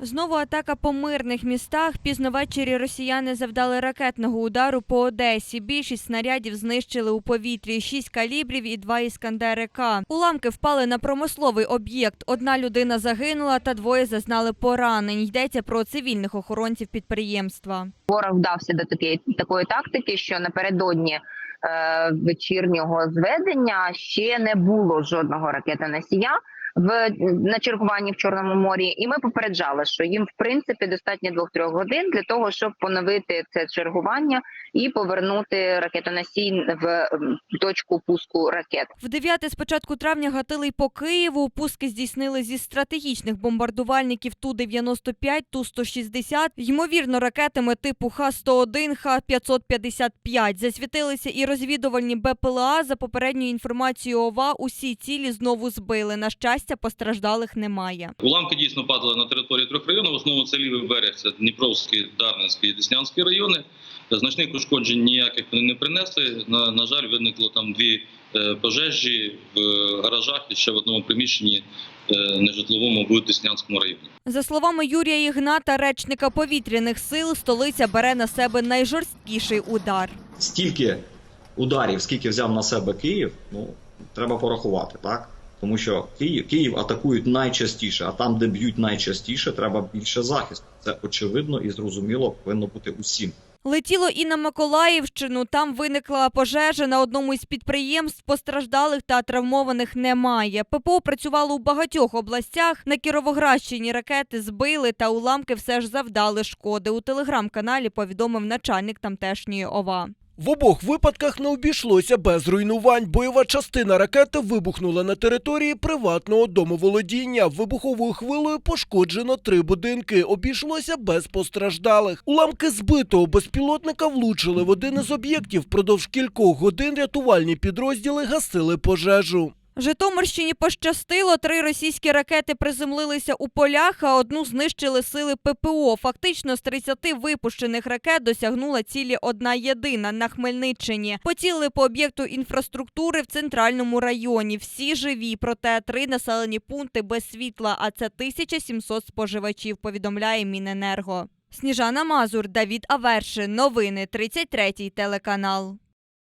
Знову атака по мирних містах. Пізно ввечері росіяни завдали ракетного удару по Одесі. Більшість снарядів знищили у повітрі. Шість калібрів і два іскандери К. Уламки впали на промисловий об'єкт. Одна людина загинула та двоє зазнали поранень. Йдеться про цивільних охоронців підприємства. Ворог вдався до такої такої тактики, що напередодні е, вечірнього зведення ще не було жодного ракетоносія в на чергуванні в Чорному морі, і ми попереджали, що їм в принципі достатньо двох-трьох годин для того, щоб поновити це чергування і повернути ракетоносій в точку пуску ракет. В 9 з початку травня гатили й по Києву. Пуски здійснили зі стратегічних бомбардувальників Ту-95, Ту-160. Ймовірно, ракетами типу Х-101, Х-555. Засвітилися і розвідувальні БПЛА. За попередньою інформацією ОВА, усі цілі знову збили. На щастя, постраждалих немає. Уламки дійсно падали на території трьох районів. В основному це лівий берег, це Дніпровський, Дарницький і Деснянський райони. Значних ушкоджень ніяких вони не принесли. На, на жаль, виникло там дві е, пожежі в гаражах і ще в одному приміщенні е, нежитловому в Деснянському районі. За словами Юрія Ігната, речника повітряних сил, столиця бере на себе найжорсткіший удар. стільки ударів, скільки взяв на себе Київ, ну треба порахувати, так? Тому що Київ, Київ атакують найчастіше, а там, де б'ють найчастіше, треба більше захисту. Це очевидно і зрозуміло повинно бути усім. Летіло і на Миколаївщину. Там виникла пожежа на одному із підприємств. Постраждалих та травмованих немає. ППО працювало у багатьох областях. На Кіровоградщині ракети збили та уламки все ж завдали шкоди. У телеграм-каналі повідомив начальник тамтешньої ОВА. В обох випадках не обійшлося без руйнувань. Бойова частина ракети вибухнула на території приватного домоволодіння. Вибуховою хвилою пошкоджено три будинки. Обійшлося без постраждалих. Уламки збитого безпілотника влучили в один із об'єктів. Продовж кількох годин рятувальні підрозділи гасили пожежу. Житомирщині пощастило. Три російські ракети приземлилися у полях, а одну знищили сили ППО. Фактично з 30 випущених ракет досягнула цілі одна єдина на Хмельниччині. Поцілили по об'єкту інфраструктури в центральному районі. Всі живі, проте три населені пункти без світла. А це 1700 споживачів. Повідомляє Міненерго. Сніжана Мазур, Давід Авершин. Новини 33 телеканал.